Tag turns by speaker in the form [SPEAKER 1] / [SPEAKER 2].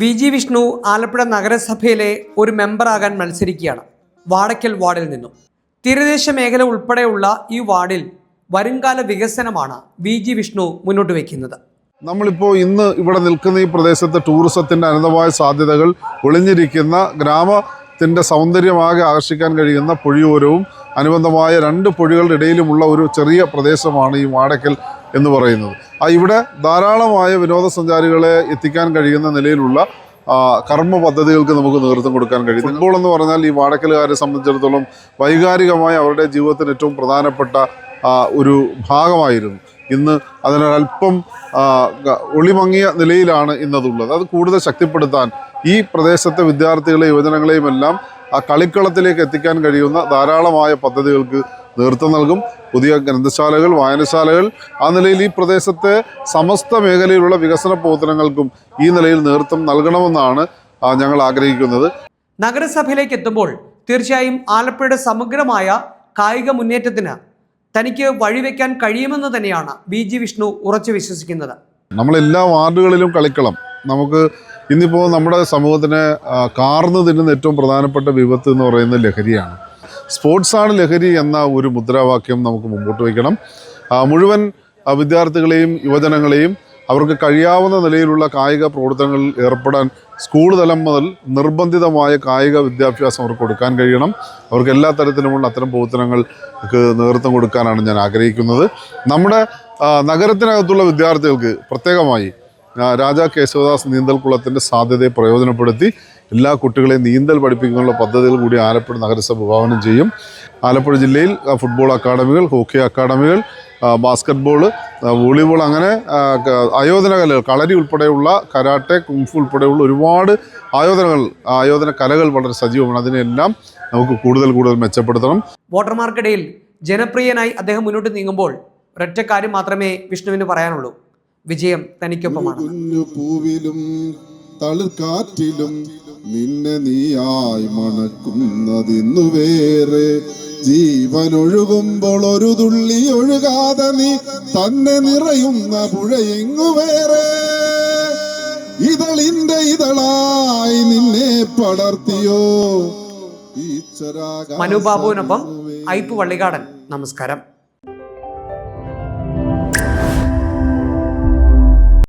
[SPEAKER 1] V G Vishnu Alappuzha നഗരസഭയിലെ ഒരു മെമ്പറാകാൻ മത്സരിക്കുകയാണ്. വാടയ്ക്കൽ വാർഡിൽ നിന്നും. തീരദേശ മേഖല ഉൾപ്പെടെയുള്ള ഈ വാർഡിൽ വരുംകാല വികസനമാണ് വി ജി വിഷ്ണു മുന്നോട്ട് വയ്ക്കുന്നത്.
[SPEAKER 2] നമ്മളിപ്പോൾ ഇന്ന് ഇവിടെ നിൽക്കുന്ന ഈ പ്രദേശത്തെ ടൂറിസത്തിന്റെ അനന്തമായ സാധ്യതകൾ ഒളിഞ്ഞിരിക്കുന്ന ഗ്രാമത്തിന്റെ സൗന്ദര്യമാകെ ആകർഷിക്കാൻ കഴിയുന്ന പുഴിയോരവും അനുബന്ധമായ രണ്ട് പുഴികളുടെ ഇടയിലുമുള്ള ഒരു ചെറിയ പ്രദേശമാണ് ഈ വാടക്കൽ എന്ന് പറയുന്നത്. ആ ഇവിടെ ധാരാളമായ വിനോദസഞ്ചാരികളെ എത്തിക്കാൻ കഴിയുന്ന നിലയിലുള്ള കർമ്മ പദ്ധതികൾക്ക് നമുക്ക് നേതൃത്വം കൊടുക്കാൻ കഴിയും. ഫുട്ബോൾ എന്ന് പറഞ്ഞാൽ ഈ വാടക്കലുകാരെ സംബന്ധിച്ചിടത്തോളം വൈകാരികമായി അവരുടെ ജീവിതത്തിന് ഏറ്റവും പ്രധാനപ്പെട്ട ഒരു ഭാഗമായിരുന്നു. ഇന്ന് അതിനൊരല്പം ഒളിമങ്ങിയ നിലയിലാണ് ഇന്നതുള്ളത്. അത് കൂടുതൽ ശക്തിപ്പെടുത്താൻ ഈ പ്രദേശത്തെ വിദ്യാർത്ഥികളെ യുവജനങ്ങളെയും എല്ലാം ആ കളിക്കളത്തിലേക്ക് എത്തിക്കാൻ കഴിയുന്ന ധാരാളമായ പദ്ധതികൾക്ക് നേതൃത്വം നൽകും. പുതിയ ഗ്രന്ഥശാലകൾ വായനശാലകൾ. ആ നിലയിൽ ഈ പ്രദേശത്തെ സമസ്ത മേഖലയിലുള്ള വികസന പ്രവർത്തനങ്ങൾക്കും ഈ നിലയിൽ നേതൃത്വം നൽകണമെന്നാണ് ഞങ്ങൾ ആഗ്രഹിക്കുന്നത്.
[SPEAKER 1] നഗരസഭയിലേക്ക് എത്തുമ്പോൾ തീർച്ചയായും ആലപ്പുഴയുടെ സമഗ്രമായ കായിക മുന്നേറ്റത്തിന് തനിക്ക് വഴിവെക്കാൻ കഴിയുമെന്ന് തന്നെയാണ് ബി ജി വിഷ്ണു ഉറച്ചു വിശ്വസിക്കുന്നത്.
[SPEAKER 2] നമ്മളെല്ലാ വാർഡുകളിലും കളിക്കളം. നമുക്ക് ഇന്നിപ്പോൾ നമ്മുടെ സമൂഹത്തിന് കാർന്നു തിന്നുന്ന ഏറ്റവും പ്രധാനപ്പെട്ട വിപത്ത് എന്ന് പറയുന്നത് ലഹരിയാണ്. സ്പോർട്സാണ് ലഹരി എന്ന ഒരു മുദ്രാവാക്യം നമുക്ക് മുമ്പോട്ട് വയ്ക്കണം. മുഴുവൻ വിദ്യാർത്ഥികളെയും യുവജനങ്ങളെയും അവർക്ക് കഴിയാവുന്ന നിലയിലുള്ള കായിക പ്രവർത്തനങ്ങളിൽ ഏർപ്പെടാൻ സ്കൂൾ തലം മുതൽ നിർബന്ധിതമായ കായിക വിദ്യാഭ്യാസം അവർക്ക് കൊടുക്കാൻ കഴിയണം. അവർക്ക് എല്ലാ തരത്തിലുമുള്ള അത്തരം പ്രവർത്തനങ്ങൾക്ക് നേതൃത്വം കൊടുക്കാനാണ് ഞാൻ ആഗ്രഹിക്കുന്നത്. നമ്മുടെ നഗരത്തിനകത്തുള്ള വിദ്യാർത്ഥികൾക്ക് പ്രത്യേകമായി രാജാ കേശവദാസ് നീന്തൽക്കുളത്തിന്റെ സാധ്യതയെ പ്രയോജനപ്പെടുത്തി എല്ലാ കുട്ടികളെയും നീന്തൽ പഠിപ്പിക്കാനുള്ള പദ്ധതികൾ കൂടി ആലപ്പുഴ നഗരസഭ വിഭാവനം ചെയ്യും. ആലപ്പുഴ ജില്ലയിൽ ഫുട്ബോൾ അക്കാഡമികൾ ഹോക്കി അക്കാഡമികൾ ബാസ്കറ്റ്ബോൾ വോളിബോൾ അങ്ങനെ ആയോധന കലകൾ കളരി ഉൾപ്പെടെയുള്ള കരാട്ടെ കുംഫു ഉൾപ്പെടെയുള്ള ഒരുപാട് ആയോധനകൾ ആയോധന കലകൾ വളരെ സജീവമാണ്. അതിനെല്ലാം നമുക്ക് കൂടുതൽ കൂടുതൽ മെച്ചപ്പെടുത്തണം.
[SPEAKER 1] വോട്ടർമാർക്കിടയിൽ ജനപ്രിയനായി അദ്ദേഹം മുന്നോട്ട് നീങ്ങുമ്പോൾ ഒരൊറ്റ കാര്യം മാത്രമേ വിഷ്ണുവിന് പറയാനുള്ളൂ. വിജയം തനിക്കൊപ്പമാണ്.
[SPEAKER 3] പൂവിലും തളിർക്കാറ്റിലും നിന്നെ നീയായി മണക്കുന്നതിന്നു വേറെ. ജീവനൊഴുകുമ്പോൾ ഒരു തുള്ളി ഒഴുകാതെ നീ തന്നെ നിറയുന്ന പുഴയെങ്ങു വേറെ. ഇതളിന്റെ ഇതളായി നിന്നെ പടർത്തിയോ. മനുബാബുവിനൊപ്പം
[SPEAKER 1] മനു ബാബുവിനൊപ്പം ഐപ്പ് വള്ളികാടൻ. നമസ്കാരം.